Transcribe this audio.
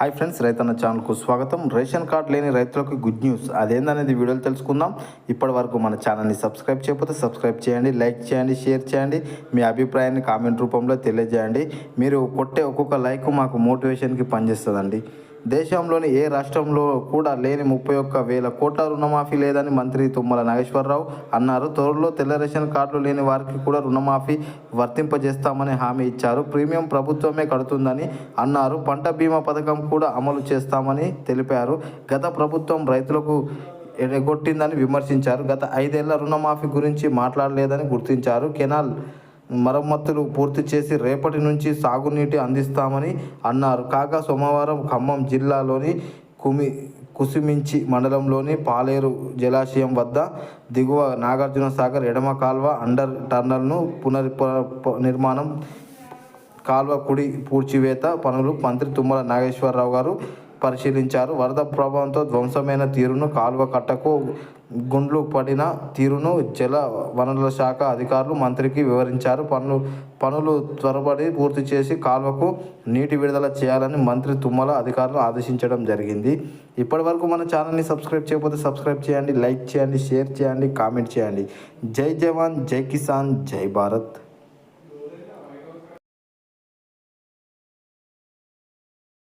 Hi friends రైతన్న ఛానల్కు స్వాగతం. రేషన్ కార్డు లేని రైతులకు గుడ్ న్యూస్. అదేందనేది వీడియోలు తెలుసుకుందాం. ఇప్పటి వరకు మన ఛానల్ని సబ్స్క్రైబ్ చేయకపోతే సబ్స్క్రైబ్ చేయండి లైక్ చేయండి షేర్ చేయండి. మీ అభిప్రాయాన్ని కామెంట్ రూపంలో తెలియజేయండి. మీరు కొట్టే ఒక్కొక్క లైక్ మాకు మోటివేషన్కి పనిచేస్తుందండి. దేశంలోని ఏ రాష్ట్రంలో కూడా లేని ముప్పై ఒక్క వేల కోట్ల రుణమాఫీ లేదని మంత్రి తుమ్మల నాగేశ్వరరావు అన్నారు. త్వరలో తెల్ల రేషన్ కార్డులు లేని వారికి కూడా రుణమాఫీ వర్తింపజేస్తామని హామీ ఇచ్చారు. ప్రీమియం ప్రభుత్వమే కడుతుందని అన్నారు. పంట బీమా పథకం కూడా అమలు చేస్తామని తెలిపారు. గత ప్రభుత్వం రైతులకు ఎగొట్టిందని విమర్శించారు. గత ఐదేళ్ళ రుణమాఫీ గురించి మాట్లాడలేదని గుర్తించారు. కెనాల్ మరమ్మతులు పూర్తి చేసి రేపటి నుంచి సాగునీటి అందిస్తామని అన్నారు. కాగా సోమవారం ఖమ్మం జిల్లాలోని కుమి కుసిమించి మండలంలోని పాలేరు జలాశయం వద్ద దిగువ నాగార్జున సాగర్ ఎడమ కాల్వ అండర్ టర్నల్ను పునర్ నిర్మాణం కాల్వ కుడి పూడ్చివేత పనులు మంత్రి తుమ్మల నాగేశ్వరరావు గారు పరిశీలించారు. వరద ప్రభావంతో ధ్వంసమైన తీరును కాలువ కట్టకు గుండ్లు పడిన తీరును జల వనరుల శాఖ అధికారులు మంత్రికి వివరించారు. పనులు పనులు త్వరపడి పూర్తి చేసి కాలువకు నీటి విడుదల చేయాలని మంత్రి తుమ్మల అధికారులు ఆదేశించడం జరిగింది. ఇప్పటి వరకు మన ఛానల్ని సబ్స్క్రైబ్ చేయకపోతే సబ్స్క్రైబ్ చేయండి లైక్ చేయండి షేర్ చేయండి కామెంట్ చేయండి. జై జవాన్ జై కిసాన్ జై భారత్.